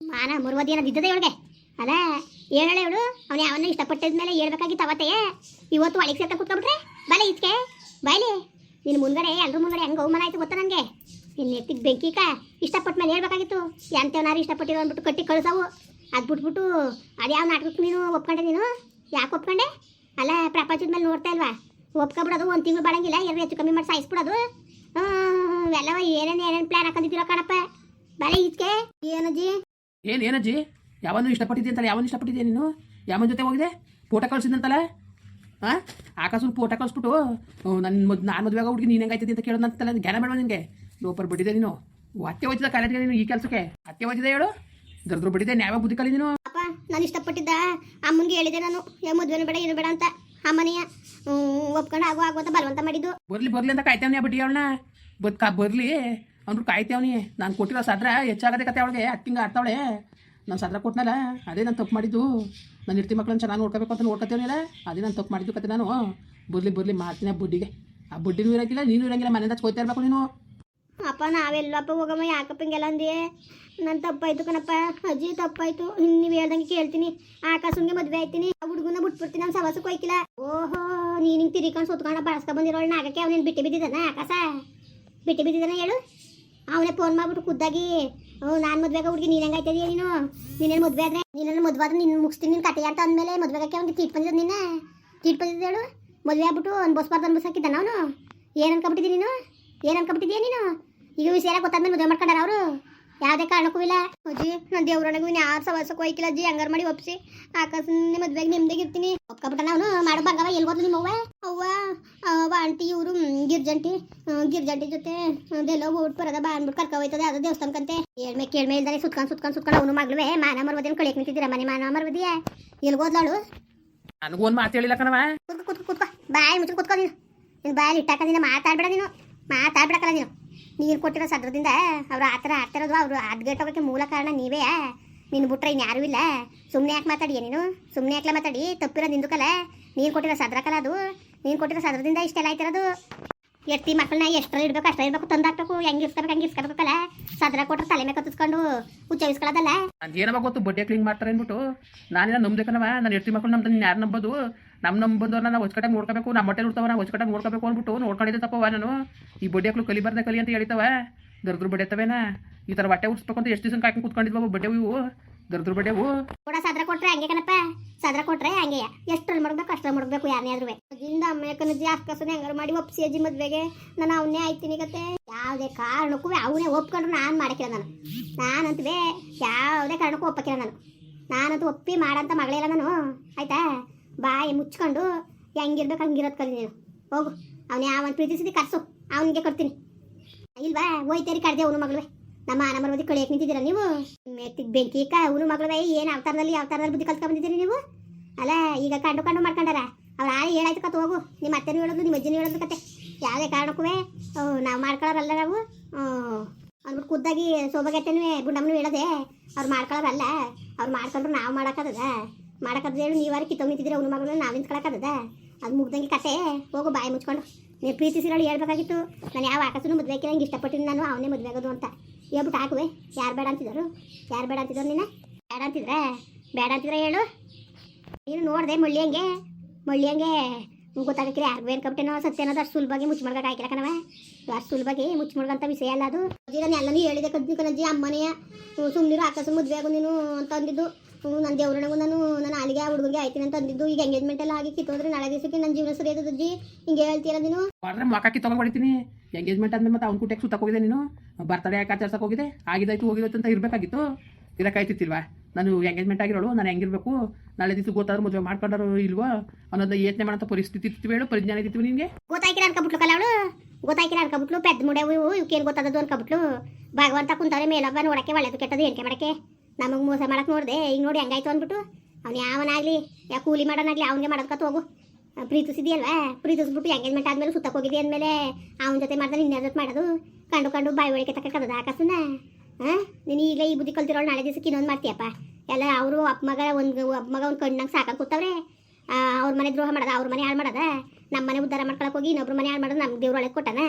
ಮಾನ ಮುರುವದಿ ಅನ್ನೋದು ಇದ್ದದೆ ಇವಳಿಗೆ ಅಲ್ಲ ಹೇಳಳೆ ಇವಳು? ಅವನು ಯಾವನ್ನ ಇಷ್ಟಪಟ್ಟಿದ ಮೇಲೆ ಹೇಳ್ಬೇಕಾಗಿತ್ತು ಅವತ್ತೇ. ಇವತ್ತು ಒಳಗೆ ಸೇರ್ತಾ ಕುತ್ಕೊಬಿಟ್ರೆ ಬಲೆ ಈಚೆ ಬಾಯ್ಲಿ ನಿನ್ನ ಮುಂದ್ಗಡೆ ಎಲ್ಲರೂ ಮುಂದ್ಗಡೆ ಹೆಂಗೆ ಅವಮಾನ ಆಯ್ತು ಗೊತ್ತಾ ನನಗೆ? ನಿನ್ನ ಎತ್ತಿಗೆ ಬೆಂಕಿಕ ಇಷ್ಟಪಟ್ಟ ಮೇಲೆ ಹೇಳ್ಬೇಕಾಗಿತ್ತು. ಎಂತವನಾರು ಇಷ್ಟಪಟ್ಟಿರೋ ಅಂದ್ಬಿಟ್ಟು ಕಟ್ಟಿ ಕಳ್ಸವು. ಅದು ಬಿಟ್ಬಿಟ್ಟು ಅದು ಯಾವ ನಾಟಕಕ್ಕೆ ನೀನು ಒಪ್ಕೊಂಡೆ ನೀನು? ಯಾಕೆ ಒಪ್ಕೊಂಡೆ? ಅಲ್ಲ, ಪ್ರಪಂಚದ ಮೇಲೆ ನೋಡ್ತಾ ಇಲ್ವಾ? ಒಪ್ಕೊಬಿಡೋದು ಒಂದು ತಿಂಗಳು ಬಾಳಂಗಿಲ್ಲ, ಎರಡು ಹೆಚ್ಚು ಕಮ್ಮಿ ಮಾಡಿ ಸಾಯಿಸ್ಬಿಡೋದು. ಎಲ್ಲವ ಏನೇನು ಏನೇನು ಪ್ಲ್ಯಾನ್ ಹಾಕೊಂಡಿದ್ದೀರೋ ಕಣಪ್ಪ. ಬಲೆ ಈಚೆ ಏನಜ್ಜಿ ಏನು ಏನಜ್ಜಿ ಯಾವನು ಇಷ್ಟಪಟ್ಟಿದ್ದೆ ಅಂತಲ್ಲ ಯಾವನು ಇಷ್ಟಪಟ್ಟಿದ್ದೆ ನೀನು? ಯಾವನ ಜೊತೆ ಹೋಗಿದೆ ಫೋಟೋ ಕಳ್ಸಿದಂತಲ್ಲ ಹಾಂ ಆಕಾಶನ್ ಫೋಟೋ ಕಳಿಸ್ಬಿಟ್ಟು ನನ್ನ ಮದ್ ನಾನು ಮದುವೆ ಹುಡುಗಿ ನೀನು ಹೆಂಗಾಯ್ತದೆ ಅಂತ ಕೇಳೋದಂತಲ್ಲ ಜ್ಞಾನ ಬೇಡ ನಿನಗೆ ಲೋಪರ್ ಬಿಟ್ಟಿದೆ ನೀನು. ಅತ್ತೆ ಹೋಯ್ತಿದ್ದ ಕಾಲೇಜ್ಗೆ ನೀನು ಈ ಕೆಲಸಕ್ಕೆ? ಅತ್ತೆ ಹೋಯ್ತಿದೆ ಹೇಳು? ದರ್ದ್ರು ಬಿಟ್ಟಿದೆ ನ್ಯಾವ ಬುದ್ಧಿ ಕಲಿ ನೀನು. ಅಪ್ಪ ನಾನು ಇಷ್ಟಪಟ್ಟಿದ್ದ ಅಮ್ಮನಿಗೆ ಹೇಳಿದೆ ನಾನು. ಯಾವ ಮದುವೆನೂ ಬೇಡ ಏನು ಬೇಡ ಅಂತ. ಅಮ್ಮನೆಯ ಒಪ್ಕೊಂಡು ಆಗೋ ಆಗೋ ಅಂತ ಬಲವಂತ ಮಾಡಿದ್ದು. ಬರ್ಲಿ ಬರ್ಲಿ ಅಂತ ಕಾಯ್ತಾನೆ ಬಿಟ್ಟು ಅವಳನ್ನ. ಬದ್ ಬರಲಿ ಬರ್ಲಿ. ಅಂದ್ರು ಕಾಯ್ತೇವನಿ. ನಾನು ಕೊಟ್ಟಿರೋ ಸದ್ರ ಹೆಚ್ಚಾಗದೆ ಕತೆ ಅವಳಿಗೆ. ಹತ್ತು ತಿಂಗ ಆಡ್ತಾವಳೆ. ನಾನು ಸದ್ರ ಕೊಟ್ಟನಲ್ಲ ಅದೇ ನಾನು ತಪ್ಪು ಮಾಡಿದ್ದು. ನನ್ನ ಇರ್ತಿ ಮಕ್ಳನ್ನ ಚೆನ್ನಾಗಿ ನೋಡ್ಕೋಬೇಕು ಅಂತ ನೋಡ್ಕೊತೇವನಿಲ್ಲ ಅದೇ ನಾನು ತಪ್ಪು ಮಾಡಿದ್ದು ಕತೆ ನಾನು. ಬುರ್ಲಿ ಬುರ್ಲಿ ಮಾಡ್ತೀನಿ ಆ ಬುಡ್ಡಿಗೆ. ಆ ಬುಡ್ಡಿನೂ ಇರಂಗಿಲ್ಲ, ನೀನು ಇರೋಂಗಿಲ್ಲ. ಮನೆಯಿಂದ ಕೊಯ್ತಾ ಇರ್ಬೇಕು ನೀನು. ಅಪ್ಪ, ನಾವೆಲ್ಲಪ್ಪ ಹೋಗಮ್ಮ. ಯಾಕಪ್ಪ ಹಿಂಗೆಲ್ಲ ಅಂದಿ ನನ್ನ ತಪ್ಪಾಯ್ತು ಕಣಪ್ಪ. ಅಜ್ಜಿ ತಪ್ಪಾಯ್ತು. ನೀವು ಹೇಳ್ದಂಗೆ ಕೇಳ್ತೀನಿ. ಆಕಾಶಂಗೆ ಮದುವೆ ಆಯ್ತೀನಿ. ಆ ಹುಡುಗನ ಬಿಟ್ಬಿಡ್ತೀನಿ. ನಾನು ಸವಾಸಕ್ಕೆ ಹೋಯ್ಕಿಲ್ಲ ಓಹೋ, ನೀನು ಹಿಂಗೆ ತಿರಿಕೊಂಡು ಸುತ್ಕೊಂಡು ಬಳಸ್ಕೊಂಡು ಬಂದಿರೋಳು ನಾಗಕ್ಕೆ ಅವನೇನು ಬಿಟ್ಟು ಬಿದ್ದಿದ್ದಾನೆ ಆಕಾಶ? ಬಿಟ್ಟು ಬಿದ್ದಿದ್ದಾನೆ ಹೇಳು. ಅವನೇ ಫೋನ್ ಮಾಡ್ಬಿಟ್ಟು ಖುದ್ದಾಗಿ ಹ್ಞೂ ನಾನು ಮದುವೆಗ ಹುಡುಗಿ, ನೀನು ಹೆಂಗಾಯ್ತದೀಯ ನೀನು? ನೀನೇನು ಮದುವೆ ಆದ್ರೆ ನೀನೇನು ಮದುವೆ ಆದ್ರೆ ನಿನ್ನ ಮುಗಿಸ್ತೀನಿ ನಿನ್ನ ಕತೆ ಅಂತ ಅಂದಮೇಲೆ ಮದುವೆಗಕ್ಕೆ ಅವ್ನಿಗೆ ತೀಟ್ ಬಂದಿದ್ದು ನಿನ್ನ. ತೀಟ್ ಬಂದಿದ್ದು ಹೇಳು? ಮದುವೆ ಆಗ್ಬಿಟ್ಟು ಅನ್ಭವಿಸ್ಬಾರ್ದು ಅನ್ಭವಿಸಾಕಿದ್ದಾನ ಅವನು? ಏನು ಅನ್ಕೊಬಿಟ್ಟಿದ್ದೀನಿ ನೀನು? ಏನು ಅನ್ಕೊಬಿಟ್ಟಿದ್ಯಾ ನೀನು? ಈಗ ವಿಷಯ ಗೊತ್ತಾದ್ಮೇಲೆ ಮದುವೆ ಮಾಡ್ಕೊಂಡಾರ ಅವರು? ಯಾವುದೇ ಕಾರಣಕ್ಕೂ ಇಲ್ಲ. ಅಜ್ಜಿ ನನ್ನ ದೇವ್ರೊಳಗೂ ಯಾರು ಸವಾಸಕ್ಕೂ ಹೋಯ್ಕಿಲ್ಲ ಅಜ್ಜಿ. ಹಂಗಾರ ಮಾಡಿ ಒಪ್ಸಿ. ಆಕಾಶನ ಮದ್ವೆಗೆ ನಿಮ್ದಾಗ ಒಪ್ಕೊಬಿಟ್ಟ ಅವನು ಮಾಡೋ ಬಂಗವ ಎಲ್ಲಿ ಹೋದ್ಲು ನಿಮ್ಮ ಅವ್ವ ಅವ ಆಂಟಿ ಇವರು ಗಿರ್ಜಂಟಿ ಗಿರ್ಜಂಟಿ ಜೊತೆ ಅದೆಲ್ಲೋ ಹೋಗ್ಬಿಟ್ಟು ಬರೋದ ಬಾ ಅಂದ್ಬಿಟ್ಟು ಕರ್ಕ ಹೋಯ್ತದೆ ಅದು ದೇವಸ್ಥಾನಕ್ಕಂತೆ ಕೇಳ್ಮೆ ಕೇಳ್ಮೆ ಇಲ್ದಾರೆ ಸುತ್ಕೊಂಡು ಸುತ್ಕೊಂಡು ಸುತ್ಕೊಂಡು ಅವನು ಮಗಳುವೆ. ಮಾನ ಮರ್ವದೇನು ಕಳಿಯಕ್ಕೆ ನಿಂತಿದ್ದೀರ ಮನೆ ಮಾನ ಮರ್ವದಿಯ? ಎಲ್ಲಿ ಹೋದ್ಲಾಳು ನನಗೂ ಒಂದು ಮಾತು ಹೇಳಿಲ್ಲ ಕಣವ ಕುತ್ಕೊ ಕುತ್ಕೊ ಕುತ್ಕೊ. ಬಾಯಿ ಮುಚ್ಚು ಕುತ್ಕೊ ನೀನು. ನಿನ್ನ ಬಾಯಲ್ಲಿ ಇಟ್ಟಾಕ ನೀನು ಮಾತಾಡ್ಬೇಡ ನೀನು. ಮಾತಾಡ್ಬಿಡಕ್ಕಲ್ಲ ನೀನು. ನೀರು ಕೊಟ್ಟಿರೋ ಸದ್ರದಿಂದ ಅವ್ರು ಆ ಥರ ಆಡ್ತಿರೋದು ಅವರು ಅದ್ಗೇಟೋಗಕ್ಕೆ ಮೂಲ ಕಾರಣ ನೀವೇ. ನೀನು ಬಿಟ್ರೆ ಇನ್ನು ಯಾರೂ ಇಲ್ಲ. ಸುಮ್ಮನೆ ಯಾಕೆ ಮಾತಾಡಿಯ ನೀನು? ಸುಮ್ಮನೆ ಯಾಕೆ ಮಾತಾಡಿ? ತಪ್ಪಿರೋ ನಿಂದುಕಲ್ಲ ನೀನು ಕೊಟ್ಟಿರೋ ಸದ್ರಕಲ್ಲ ಅದು. ನೀನು ಕೊಟ್ಟಿರೋ ಸದ್ರದಿಂದ ಇಷ್ಟೆಲ್ಲ ಆಯ್ತಿರೋದು. ಎತ್ತಿ ಮಕ್ಕಳನ್ನ ಎಷ್ಟರಲ್ಲಿ ಇಡ್ಬೇಕು, ಅಷ್ಟರಲ್ಲಿ ಇರಬೇಕು ತಂದಾಕ್ಬೇಕು ಹೆಂಗೆ ಇಸ್ಕೋಬೇಕು ಹಂಗೆ ಇಸ್ಕೋಬೇಕಲ್ಲ ಸದ್ರ ಕೊಟ್ಟರೆ ತಲೆ ಮೇಲೆ ಕತ್ತಿಸ್ಕೊಂಡು ಹುಚ್ಚ ಇಸ್ಕೊಳ್ಳೋದಲ್ಲ ಏನವ ಗೊತ್ತು ಬಡ್ಡೆ ಕ್ಲೀನ್ ಮಾಡ್ತಾರೆ ಅಂದ್ಬಿಟ್ಟು. ನಾನೇನ ನಂಬ್ದೆ ಕಣವ ನಾನು ಎರ್ತಿ ಮಕ್ಕಳು ನಮ್ದು ನೀನು ಯಾರು ನಂಬೋದು? ನಮ್ಮ ನಂಬಂದವ್ರನ್ನ ನಾವು ಹೊಚ್ಕಟ್ಟಾಗಿ ನೋಡ್ಕೋಬೇಕು ನಮ್ಮ ಹೊಟ್ಟೆ ನೋಡ್ತಾವ ನಾವು ಹೊಚ್ಕಟ್ಟಾಗಿ ನೋಡ್ಕೋಬೇಕು ಅಂದ್ಬಿಟ್ಟು ನೋಡ್ಕೊಂಡಿದ್ದೆ ತಪ್ಪವ ನಾನು. ಈ ಬಡ್ಡೆ ಕಲಿ ಕಲಿಬಾರ್ದೆ ಕಲಿ ಅಂತ ಹೇಳಿತವ ದರ್ದ್ರ ಬಡಿಯತ್ತವೇನ ತವೇನ? ಈ ಥರ ಹೊಟ್ಟೆ ಅಂತ ಎಷ್ಟು ದಿವಸ ಕಾಯ್ಕೊಂಡು ಕುತ್ಕೊಂಡಿದ್ವ ಬಡ್ಡೆವು? ಇವು ದರ್ದ್ರ ಬಡ್ಡೆವು? ಕೂಡ ಸದ್ರ ಕೊಟ್ರೆ ಹಂಗೆ ಕಣಪ್ಪ. ಸದ್ರ ಕೊಟ್ರೆ ಹಂಗೆ. ಎಷ್ಟ್ರಲ್ಲಿ ಮಾಡ್ಬೇಕು ಅಷ್ಟ್ರಲ್ಲಿ ಮಾಡ್ಬೇಕು ಯಾರನೇ ಆದ್ರೂ ಅಜ್ಜಿಂದ ಅಮ್ಮ ಜಾಸ್ಕಸನೆ ಹಂಗಾರು ಮಾಡಿ ಒಪ್ಸಿ ಅಜ್ಜಿ ಮದ್ವೆಗೆ. ನಾನು ಅವನ್ನೇ ಆಯ್ತೀನಿ ಕತೆ ಯಾವುದೇ ಕಾರಣಕ್ಕೂ ಅವನೇ ಒಪ್ಕೊಂಡ್ರು ನಾನು ಮಾಡಕ್ಕಿಲ್ಲ ನಾನು. ನಾನಂತವೇ ಯಾವುದೇ ಕಾರಣಕ್ಕೂ ಒಪ್ಪಕ್ಕಿಲ್ಲ ನಾನು. ನಾನಂತೂ ಒಪ್ಪಿ ಮಾಡಂತ ಮಗಳೇ ಇಲ್ಲ ನಾನು. ಆಯ್ತಾ? ಬಾಯಿ ಮುಚ್ಕೊಂಡು ಹೆಂಗಿರ್ಬೇಕು ಹಂಗಿರೋದು ಕಲಿ ನೀನು. ಹೋಗು. ಅವನು ಯಾವನ್ ಪ್ರೀತಿಸಿದಿ ಕರ್ಸು. ಅವನಿಗೆ ಕೊಡ್ತೀನಿ. ಇಲ್ವಾ? ಹೋಯ್ತೇರಿ ಕಡ್ದೆ ಅವನು ಮಗಳು ನಮ್ಮ ಅನಮರ ಮರವದಿ ಕಳಿಯಕ್ಕೆ ನಿಂತಿದ್ದೀರಾ ನೀವು? ಮೆತ್ತಿಗೆ ಬೆಂಕಿ ಕ ಅವನು ಮಗಳು ಏನು ಅವತಾರದಲ್ಲಿ ಅವತಾರದಲ್ಲಿ ಬುದ್ಧಿ ಕಲ್ತ್ಕೊಂಡ್ ಬಂದಿದ್ದೀರಿ ನೀವು? ಅಲ್ಲ, ಈಗ ಕಂಡು ಕಂಡು ಮಾಡ್ಕೊಂಡಾರ? ಅವ್ರು ಆಳೆ ಹೇಳಾಯ್ತು ಕತ್, ಹೋಗು. ನಿಮ್ಮ ಅತ್ತೆನೂ ಹೇಳೋದು, ನಿಮ್ಮ ಅಜ್ಜಿನೂ ಹೇಳೋದು ಕತೆ. ಯಾವುದೇ ಕಾರಣಕ್ಕೂ ನಾವು ಮಾಡ್ಕೊಳ್ಳೋರಲ್ಲ ನಾವು. ಅಂದ್ಬಿಟ್ಟು ಖುದ್ದಾಗಿ ಸೋಬಗೆಟ್ಟೆನೂ ಗುಂಡಮ್ಮನೂ ಹೇಳೋದೆ, ಅವ್ರು ಮಾಡ್ಕೊಳ್ಳೋರಲ್ಲ ಅವ್ರು ಮಾಡ್ಕೊಂಡ್ರು ನಾವು ಮಾಡೋಕ್ಕದ ಮಾಡೋಕ್ಕದ ಹೇಳಿ, ನೀವಾರು ಕಿತ್ತೋಗಿ ನಿಂತಿದ್ದೀರಿ ಅವ್ನ ಮಗಳು ನಾವು ನಿಂತ್ಕೊಳಕ್ಕದ ಅದು ಮುಗ್ದಂಗೆ ಕತೆ. ಹೋಗು, ಬಾಯಿ ಮುಚ್ಕೊಂಡು. ನೀವು ಪ್ರೀತಿಸಿರೋಳು ಹೇಳ್ಬೇಕಾಗಿತ್ತು. ನಾನು ಯಾವ ಆಕಾಶನೂ ಮದುವೆ ನಂಗೆ ಹಿಂಗೆ ಇಷ್ಟಪಟ್ಟಿನಿ ನಾನು ಅವನೇ ಮದುವೆ ಆಗೋದು ಅಂತ. ಹೇಳ್ಬಿಟ್ಟು ಹಾಕುವೆ ಯಾರು ಬೇಡ ಅಂತಿದ್ರು ಯಾರು ಬೇಡ ಅಂತಿದ್ರು ನೀನು? ಬೇಡ ಅಂತಿದ್ರೆ ಬೇಡ ಅಂತಿದ್ರೆ ಹೇಳು. ನೀನು ನೋಡಿದೆ ಮಳ್ಳಿಯಂಗೆ ಮಳ್ಳಿಯಂಗೆ ಗೊತ್ತಾಗಕ್ಕಿಲ್ಲ ಯಾರಿಗೂ ಬೇರೆ ಕಬಿಟ್ಟೇನೋ ಸತ್ಯ ಅನ್ನೋದು ಅಷ್ಟು ಸುಲಭವಾಗಿ ಮುಚ್ಚಿ ಮಾಡ್ಬೇಕು ಹಾಕಿಲ್ಲ ಅಷ್ಟು ಸುಲಭವಾಗಿ ಮುಚ್ಚಿ ಮಾಡ್ಕೊಂತ ವಿಷಯ ಅಲ್ಲ ಅದು. ನಾನು ಎಲ್ಲನೂ ಹೇಳಿದೆ ಕದ್ದು ಕಣಜ್ಜಿ ಅಮ್ಮನೆಯ ಸುಮ್ಮನಿರು ಆಕಾಶ ಮದುವೆ ಆಗೋ ನೀನು ಅಂತ ಅಂದಿದ್ದು. ಹ್ಞೂ ನನ್ನ ದೇವ್ರಣಗೂ ನಾನು ನಾನು ಅಲ್ಲಿಗೆ ಆ ಹುಡುಗಗೆ ಆಯ್ತೀನಿ ಅಂತ ಅಂದಿದ್ದು ಈಗ ಎಂಗೇಜ್ಮೆಂಟ್ ಎಲ್ಲ ಆಗಿ ಕಿತ್ತೋದ್ರೆ ನಾಳೆ ದಿವಸಕ್ಕೆ ನನ್ನ ಜೀವನ ಸರಿ ಅಜ್ಜಿ ಹಿಂಗೆ ಹೇಳ್ತೀರಾ ನೀನು ಮಾಡ್ರೆ ಮಕ್ಕಕ್ಕೆ ತಗೊಂಡ್ಬಿಡ್ತೀನಿ ಹೊಡಿತೀನಿ ಎಂಗೇಜ್ಮೆಂಟ್ ಅಂದ್ರೆ ಮತ್ತೆ ಅವ್ನ ಕುಟಕ್ಕೆ ಸುತ್ತಕ್ಕೆ ಹೋಗಿದೆ ನೀನು ಬರ್ತಡೆ ಯಾಕೆ ಆಚರಿಸಕ್ಕೆ ಹೋಗಿದೆ ಆಗಿದಾಯ್ತು ಹೋಗಿದಾಯ್ತು ಅಂತ ಇರಬೇಕಾಗಿತ್ತು ಇದಕ್ಕಾಯ್ತಿತ್ತಿಲ್ವಾ ನಾನು ಎಂಗೇಜ್ಮೆಂಟ್ ಆಗಿರೋಳು ನಾನು ಹೆಂಗಿರ್ಬೇಕು ನಾಳೆ ದಿವಸ ಗೊತ್ತಾದ್ರು ಮದುವೆ ಮಾಡ್ಕೊಂಡಾರು ಇಲ್ವೋ ಅನ್ನೋದನ್ನ ಯೋಚನೆ ಮಾಡೋ ಪರಿಸ್ಥಿತಿ ಇತ್ತು ಹೇಳು ಪರಿಜ್ಞಾನ ಇತ್ತು ನಿನಗೆ ಗೊತ್ತಾಯ್ಕಿಲ್ಲ ಅನ್ಕೊಬಿಟ್ಲು ಕಲ ಅವಳು ಗೊತ್ತಾಯ್ಕಿಲ್ಲ ಅನ್ಕೊಬಿಟ್ಲು ಪೆದ್ದ ಮುಡೆವು ಇವಕ್ಕೇನು ಗೊತ್ತಾದದು ಅನ್ಕೊಬಿಟ್ಲು ಭಗವಂತ ಕುಂತವ್ರೆ ಮೇಲೊಬ್ಬ ನೋಡಕ್ಕೆ ಒಳ್ಳೇದು ಕೆಟ್ಟದು ಎಣಿಕೆ ಮಾಡಕ್ಕೆ ನಮಗೆ ಮೋಸ ಮಾಡಕ್ಕೆ ನೋಡಿದೆ. ಈಗ ನೋಡಿ ಹಂಗಾಯ್ತು ಅಂದ್ಬಿಟ್ಟು ಅವ್ನು ಯಾವನಾಗಲಿ, ಯಾ ಕೂಲಿ ಮಾಡೋನಾಗಲಿ ಅವನಿಗೆ ಮಾಡೋದಕ್ಕೆ ಹೋಗು. ಪ್ರೀತಿಸಿದೆಯಲ್ವಾ? ಪ್ರೀತಿಸ್ಬಿಟ್ಟು ಎಂಗೇಜ್ಮೆಂಟ್ ಆದಮೇಲೆ ಸುತ್ತಕ್ಕೆ ಹೋಗಿದ್ದೆ ಅಂದಮೇಲೆ ಅವನ ಜೊತೆ ಮಾಡ್ದೆ ನಿನ್ನ ಜೊತೆ ಮಾಡೋದು? ಕಂಡು ಕಂಡು ಬಾಯಿ ಒಳಗೆ ತಕ್ಕದ ಹಾಕಸನ ಹಾಂ ನೀನು ಈಗ ಈ ಬುದ್ಧಿ ಕಲ್ತಿರೋಳು, ನಾಳೆ ದಿವಸಕ್ಕೆ ಇನ್ನೊಂದು ಮಾಡ್ತೀಯಪ್ಪ. ಎಲ್ಲ ಅವರು ಅಪ್ಪ ಮಗ ಒಂದು, ಅಪ್ಪ ಮಗ ಒಂದು ಕಣ್ಣಂಗೆ ಸಾಕಾಗಿ ಕೂತವ್ರೆ. ಅವ್ರ ಮನೆ ದ್ರೋಹ ಮಾಡೋದ, ಅವ್ರ ಮನೆ ಹಾಳು ಮಾಡೋದ? ನಮ್ಮ ಮನೆ ಉದ್ಧಾರ ಮಾಡ್ಕೊಳಕ್ಕೆ ಹೋಗಿ ಇನ್ನೊಬ್ರು ಮನೆ ಹಾಳು ಮಾಡೋದು ನಮ್ಮ ದೇವ್ರೊಳಗೆ ಕೊಟ್ಟನ?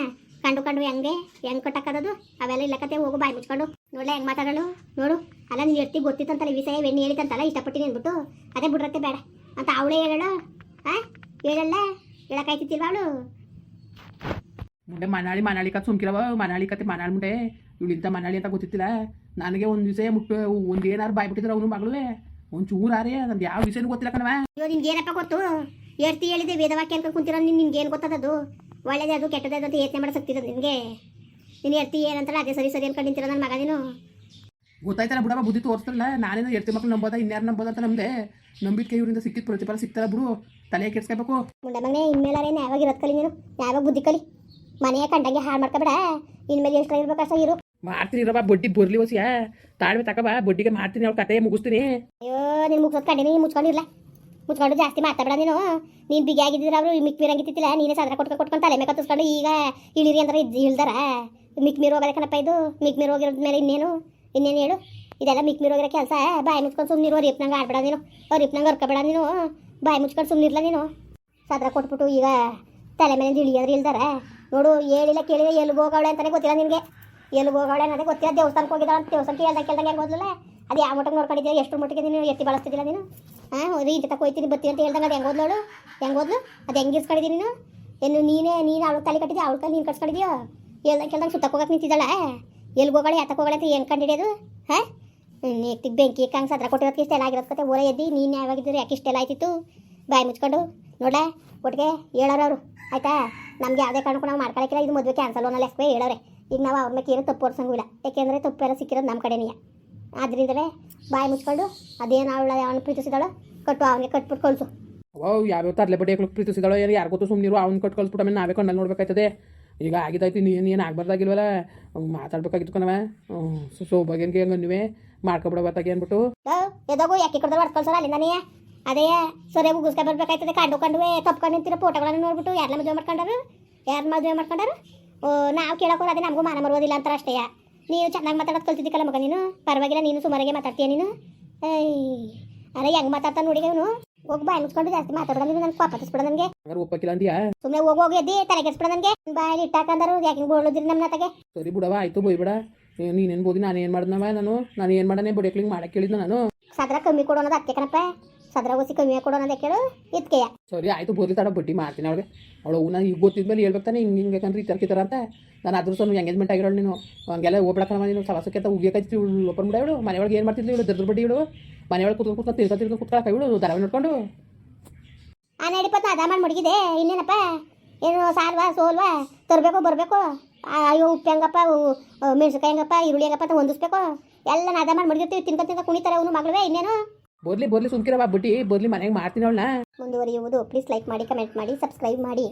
ಕಂಡು ಕಂಡು ಹೆಂಗೆ? ಹೆಂಗೆ ಕಟ್ಟಕ್ಕದದು ಅವೆಲ್ಲ ಇಲ್ಲಕತ್ತೆ ಕತೆ ಹೋಗು ಬಾಯಿ ಮುಚ್ಕೊಂಡು. ನೋಡ್ಲ ಹೆಂಗ್ ಮಾತಾಡೋಳು? ನೋಡು ಅಲ್ಲ ನೀನು ಎರ್ತಿ ಗೊತ್ತಿತ್ತಂತಲ್ಲ ವಿಷಯ ಎಣ್ಣೆ ಹೇಳಿತಂತಲ್ಲ ಇಷ್ಟಪಟ್ಟಿನಿ ಅಂದ್ಬಿಟ್ಟು ಅದೇ ಬಿಡ್ರತ್ತೆ ಬೇಡ ಅಂತ ಅವಳೇ ಹೇಳೋಣ ಆ? ಹೇಳಲ್ಲ? ಹೇಳಕ್ಕಾಯ್ತಿತ್ತಿಲ್ವ ಅವಳು? ಮುಂದೆ ಮನಾಳಿ ಮನಾಳಿ ಕತ್ ಸುಮ್ಕಿರವ ಮನಾಳಿ ಕತೆ ಮನಾಳಿ ಮುಂಡೆ ಇವಳಿಂತ ಮನಾಳಿ ಅಂತ ಗೊತ್ತಿತ್ತಿಲ್ಲ. ನನಗೆ ಒಂದು ವಿಷಯ ಮುಟ್ಟು ಒಂದು ಏನಾರು ಬಾಯ್ ಬಿಟ್ಟಿದ್ರೆ ಅವನು ಮಗಳು. ಒಂದು ಚೂರಾರೇ ನಂದು ಯಾವ ವಿಷಯನೂ ಗೊತ್ತಿಲ್ಲ ಕಣವ ಅಯ್ಯೋ ನಿನ್ಗೆ ಏನಪ್ಪ ಗೊತ್ತು? ಹೇಳ್ತಿ ಹೇಳಿದೆ ವೇದವಾಕ್ಯ ಅಂತ ಕುಂತಿರೋ ನಿನ್ ನಿನ್ಗೆ ಏನು ಗೊತ್ತದದು? ಒಳ್ಳೇದೇ ಅದು ಕೆಟ್ಟದೇ ಅದು ಯೋಚನೆ ಮಾಡೋ ನಿಮಗೆ ನಿನಗೆ. ನೀನು ಎರ್ತಿ ಏನಂತಾರ ಅದೇ ಸರಿ ಸರಿ ಅನ್ಕೊಂಡು ನಿಂತಿರೋ ನನ್ನ ಮಗ ನೀನು ಗೊತ್ತಾಯ್ತಲ್ಲ ಬಿಡಪ್ಪ ಬುದ್ಧಿ ತೋರಿಸ್ತಾರಲ್ಲ. ನಾನೇನು ಎರ್ತಿ ಮಕ್ಳು ನಂಬೋದ ಇನ್ಯಾರು ನಂಬೋದ ಅಂತ ನಮ್ದೆ. ನಂಬಿಕೆ ಇವರಿಂದ ಸಿಕ್ಕಿದ ಪ್ರತಿಫಲ ಸಿಗ್ತಾರ ಬಿಡು. ತಲೆ ಕೆಡ್ಸ್ಕೋಬೇಕು ಮುಂಡ ಮಗನೇ ಇನ್ಮೇಲೆ ಯಾವಾಗ ಇರೋದು ಕಲಿ ನೀನು. ಯಾವಾಗ ಬುದ್ಧಿ ಕಲಿ. ಮನೆಯ ಕಂಡಂಗೆ ಹಾಳು ಮಾಡ್ಕೋಬೇಡ ಇನ್ಮೇಲೆ ಎಷ್ಟು ಇರ್ಬೇಕು ಅಷ್ಟ ಇರು. ಮಾಡ್ತೀನಿ ಬಾ ಬಡ್ಡಿ ಬರ್ಲಿ ಹೊಸಿಯ ತಾಳ್ಮೆ ತಕಬ ಬಡ್ಡಿಗೆ ಮಾಡ್ತೀನಿ ಅವ್ಳ ಕತೆ ಮುಗಿಸ್ತೀನಿ. ಅಯ್ಯೋ ನೀನು ಮುಗ್ಸೋದು ಕಂಡಿನಿ ಮುಚ್ಕೊಂಡಿರ್ಲ ಮುಚ್ಕೊಂಡು ಜಾಸ್ತಿ ಮಾತಾಡಬೇಡ ನೀನು. ನೀನು ಬಿಗಿ ಆಗಿದ್ದಿದ್ರೆ ಅವರು ಮಿಕ್ಕಿರಂಗಿತ್ತಿಲ್ಲ ನೀನೇ ಸಾದ್ರ ಕೊಟ್ಕೊಂಡು ಕೊಟ್ಕೊಂಡು ತಲೆ ಮೇಲೆ ಕತ್ತಿಸ್ಕೊಂಡು ಈಗ ಇಳಿರಿ ಅಂದ್ರೆ ಮಿಕ್ ಮೀರ್ ಹೋಗೋದೇ ಇದು. ಮಿಕ್ ಮೀರ್ ಹೋಗಿರೋದ ಮೇಲೆ ಇನ್ನೇನು? ಇನ್ನೇನು ಹೇಳು? ಇದೆಲ್ಲ ಮಿಕ್ ಹೋಗಿರೋ ಕೆಲಸ ಬಾಯಿ ಮುಚ್ಕೊಂಡು ಸುಮ್ಮನಿರು ಅವ್ರು ಆಡ್ಬೇಡ ನೀನು. ಅವ್ರು ಹೊರ್ಕೋಬೇಡ ನೀನು. ಬಾಯಿ ಮುಚ್ಕೊಂಡು ಸುಮ್ಮನಿರ್ಲ ನೀನು. ಸದ್ರ ಕೊಟ್ಬಿಟ್ಟು ಈಗ ತಲೆ ಮೇಲೆ ಇಳಿಯೋದ್ರೆ ಇಲ್ದಾರ? ನೋಡು ಹೇಳಿಲ್ಲ ಕೇಳಿಲ್ಲ, ಎಲ್ಲಿಗೆ ಹೋಗವಳೆ ಅಂತಾನೆ ಗೊತ್ತಿಲ್ಲ ನಿನಗೆ. ಎಲ್ಲಿಗೆ ಹೋಗವಳೆ ಅನ್ನೋದೇ ಗೊತ್ತಿಲ್ಲ. ದೇವಸ್ಥಾನಕ್ಕೆ ಹೋಗಿದ್ದಾಳೆ ಅಂತ ದೇವಸ್ಥಾನಕ್ಕೆ ಹೇಳ್ದಂಗೆ ಕೇಳ್ದಂಗೆ ಹೆಂಗೆ ಹೋದ್ಲಲ್ಲ ಅದು ಯಾವ ಮಟ್ಟಿಗೆ ನೋಡ್ಕೊಂಡಿದ್ದೀಯ, ಎಷ್ಟು ಮಟ್ಟಿಗೆ ನೀನು ಎತ್ತಿ ಬಳಸ್ತಿದ್ದಿಲ್ಲ ನೀನು? ಹಾಂ ಇಂಥ ಇಂತ ತಕ ಹೋಯ್ತೀನಿ ಬತ್ತಿ ಅಂತ ಹೇಳ್ದಂಗೆ ಅದು ಹೆಂಗೆ ಓದ್ಲೋಳು ಹೆಂಗೆ ಓದ್ಲು ಅದು ಹೆಂಗೆ ಇಸ್ಕೊಂಡಿದ್ದೀನಿ ನೀನು? ಏನು ನೀನೇ, ನೀನು ಅವಳು ತಲೆ ಕಟ್ಟಿದ್ಯಾ, ಅವ್ಳ ಕೈ ನೀನು ಕಟ್ಸ್ಕೊಂಡಿದ್ಯೋ? ಹೇಳ್ದಂಗೆ ಕೆಲ್ದಂಗೆ ಸುತ್ತಕ್ಕೆ ಹೋಗಕ್ಕೆ ನಿಂತಿದ್ದಾಳೆ ಎಲ್ಲಿ ಹೋಗಳೆ ಯಾತಕ್ಕೆ ಹೋಗಳೆ ಅಂತ ಏನು ಕಂಡಿಡಿಯೋದು? ಹಾಂ? ನೆಕ್ತಿಗೆ ಬೆಂಕಿ ಕಂಗೆ ಸದ್ರ ಕೊಟ್ಟಿರೋದಕ್ಕೆ ಇಷ್ಟೆಲ್ಲ ಆಗಿರೋದು ಕತೆ ಊರ ಎದ್ದು, ನೀನು ಯಾವಾಗಿದ್ದರು, ಯಾಕೆ ಇಷ್ಟೆಲ್ಲ ಆಯ್ತಿತ್ತು? ಬಾಯಿ ಮುಚ್ಕೊಂಡು, ನೋಡ್ಲ, ಒಟ್ಟಿಗೆ ಹೇಳೋರು ಅವರು, ಆಯ್ತಾ? ನಮ್ಗೆ ಯಾವುದೇ ಕಾರಣಕ್ಕೂ ನಾವು ಮಾಡ್ಕೊಳಕ್ಕಿಲ್ಲ ಇದು ಮದುವೆ ಕ್ಯಾನ್ಸಲ್ ಅನ್ನೋ ಲೆಕ್ಕವೇ ಹೇಳೋರೆ. ಈಗ ನಾವು ಅವ್ರ ಮೇಲೆ ತಪ್ಪು ಹೊರ್ಸಂಗೂ ಇಲ್ಲ. ಯಾಕೆಂದರೆ ತಪ್ಪೆಲ್ಲ ಸಿಕ್ಕಿರೋದು ನಮ್ಮ ಕಡೆನೇ. ಆದ್ರಿಂದಲೇ ಬಾಯಿ ಮುಚ್ಕೊಂಡು, ಅದೇನು ಅವಳ ಅವನು ಪ್ರೀತಿಸಿದಾಳೋ ಕಟ್ಟು, ಅವನಿಗೆ ಕಟ್ಬಿಟ್ಟು ಕಳಿಸು ಓ ಯಾವ್ಯಾವ ತರಲೆ ಪ್ರೀತಿಸಿದಳು ಪ್ರೀತಿಸಿದಾಳೋ ಏನು, ಯಾರು ಗೊತ್ತು ಸುಮ್ಮನಿರು ಅವ್ನು ಕಟ್ಟು ಕಳಿಸ್ಬಿಟ್ಟು ಆಮೇಲೆ ನಾವೇ ಕಣ್ಣಲ್ಲಿ ನೋಡ್ಬೇಕಾಯ್ತದೆ. ಈಗ ಆಗಿದ್ದಾಯ್ತು ನೀನು ಏನು ಆಗ್ಬಾರ್ದಾಗಿಲ್ವಲ್ಲ ಮಾತಾಡ್ಬೇಕಾಗಿತ್ತು ಕಣವ ಸೋಬಾಗೇನ್ಗೆ ಹಂಗೆ ನೀವೇ ಮಾಡ್ಕೊಬಿಡಬತ್ತಾಗೆ ಅಂದ್ಬಿಟ್ಟು. ಎದಾಗು ಯಾಕೆ ಕಡ್ದ್ರೆ ಹೊಡ್ದು ಅಲ್ಲಿಂದ ನೀ? ಅದೇ, ಸರಿಯಾಗಿ ಉಗಿಸ್ಕೊ ಬರ್ಬೇಕಾಯ್ತದೆ, ಕಂಡು ಕಂಡುವೆ ತಪ್ಕೊಂಡು ನಿಂತಿರೋ ಫೋಟೋಗಳನ್ನು ನೋಡ್ಬಿಟ್ಟು ಯಾರನ್ನ ಮದುವೆ ಮಾಡ್ಕೊಂಡಾರು? ಯಾರು ಮದುವೆ ಮಾಡ್ಕೊಂಡಾರು? ಓ, ನಾವು ಕೇಳೋಕೆ ಅದೇ ನಮಗೂ ಮಾನ ಮರುವುದಿಲ್ಲ ಅಂತಾರೆ ಅಷ್ಟೇ. ನೀನು ಚೆನ್ನಾಗಿ ಮಾತಾಡೋದು ಕಲ್ತಿದ್ದಕ್ಕಲ್ಲ ಮಗ ನೀನು? ಪರವಾಗಿಲ್ಲ, ನೀನು ಸುಮಾರಾಗೆ ಮಾತಾಡ್ತೀಯ ನೀನು? ಅರೆ, ಹೆಂಗೆ ಮಾತಾಡ್ತಾನೆ ನೋಡಿ ಅವನು? ಹೋಗಿ ಬಾಯಿ ಮುಚ್ಕೊಂಡು ಜಾಸ್ತಿ ಮಾತಾಡೋಣ ನನ್ ನನಗೆ ಪಾಪ ಹತ್ತಿಸ್ಬಿಡ ನನಗೆ. ಹಂಗಾರೆ ಒಪ್ಪಕ್ಕಿಲ್ಲ ಸುಮ್ನೆ ಸುಮ್ಮನೆ ಹೋಗಿ ಹೋಗಿ ಎದ್ದಿ ತಲೆ ಕೆಸ್ಬಿಡ ನನಗೆ. ಬಾಯಲ್ಲಿ ಇಟ್ಟಾಕಂದರು ಯಾಕೆ ಬೋಳೋದಿರಿ ನಮ್ಮ ನತಗೆ? ಸರಿ ಬಿಡವ ಆಯ್ತು ಬೈಬೇಡ ನೀನೇನು ಬೋದಿ ನಾನು ಏನು ಮಾಡ್ದ ನಾನು? ನಾನು ಏನು ಮಾಡನೆ ಬಡಿಯಕ್ಲಿಂಗ್ ಮಾಡಕ್ಕೆ ಹೇಳಿದ್ನ ನಾನು. ಸದ್ರ ಕಮ್ಮಿ ಕೊಡೋಣ ಅತ್ತೆ ಕಣಪ್ಪ. ಸದ್ರ ಓಸಿ ಕಮ್ಮಿ ಅಂತ ಕೇಳು ಇದ್ಕೆಯ ಸರಿ ಆಯ್ತು ಬರ್ಲಿ ತಡ ಬಡ್ಡಿ ಮಾಡ್ತೀನಿ ಅವಳಿಗೆ. ಅವಳು ನಾನು ಈಗ ಗೊತ್ತಿದ್ಮೇಲೆ ಹೇಳ್ಬೇಕು ತಾನೆ ಹಿಂಗೆ ಹಿಂಗೆ ಕಂದ್ರೆ ಈ ಥರ ಈ ಅಂತ. ನಾನು ಅದ್ರ ಸೊ ಎಂಗೇಜ್ಮೆಂಟ್ ಆಗಿರೋಳು ನೀನು. ಹಂಗೆಲ್ಲ ಹೋಗ್ಬಿಡಕಮ್ಮ ನೀನು ಸಲಸಕ್ಕೆ ಅಂತ ಉಗಿಯಕೈತಿ ಇವಳು ಓಪನ್ ಬಿಡ ಇವಳು. ಮನೆಯೊಳಗೆ ಏನು ಮಾಡ್ತಿದ್ಲು ಇವಳು? ದರ್ದ್ರ ಬಡ್ಡಿ ಇವಳು. ಮನೆಯೊಳಗೆ ಕುತ್ಕೊಂಡು ಕೂತ್ಕೊಂಡು ತಿರ್ಗ ತಿರ್ಗಾ ಕುತ್ಕೊಳಕ್ಕೆ ಇವಳು ದರ ನೋಡ್ಕೊಂಡು. ಆ ನಡಿಪತ್ತ ಅದ ಮಾಡಿ ಮುಡಿಗಿದೆ. ಇನ್ನೇನಪ್ಪ? ಏನು ಸಾಲ್ವಾ ಸೋಲ್ವಾ? ತರಬೇಕು ಬರಬೇಕು? ಅಯ್ಯೋ ಉಪ್ಪು ಹೆಂಗಪ್ಪ ಮೆಣಸಿನ್ಕಾಯಿ ಹೆಂಗಪ್ಪ ಈರುಳ್ಳಿ ಹೆಂಗಪ್ಪ ಅಂತ ಹೊಂದಿಸ್ಬೇಕು? ಎಲ್ಲ ನಾದ ಮಾಡಿ ಮಡಗಿರ್ತೀವಿ ತಿನ್ಕ ತಿನ್ಕ ಕುಣಿತಾರೆ ಅವನು ಮಗಳವೇ ಇನ್ನೇನು? ಬರ್ಲಿ ಬರ್ಲಿ ಸುಮ್ಕಿರವ ಬಿಟ್ಟಿ, ಬರ್ಲಿ ಮನೆಗೆ ಮಾಡ್ತೀನಿ ಅವಳನ್ನ. ಮುಂದುವರಿಯುವುದು. ಪ್ಲೀಸ್ ಲೈಕ್ ಮಾಡಿ ಕಮೆಂಟ್ ಮಾಡಿ ಸಬ್ಸ್ಕ್ರೈಬ್ ಮಾಡಿ.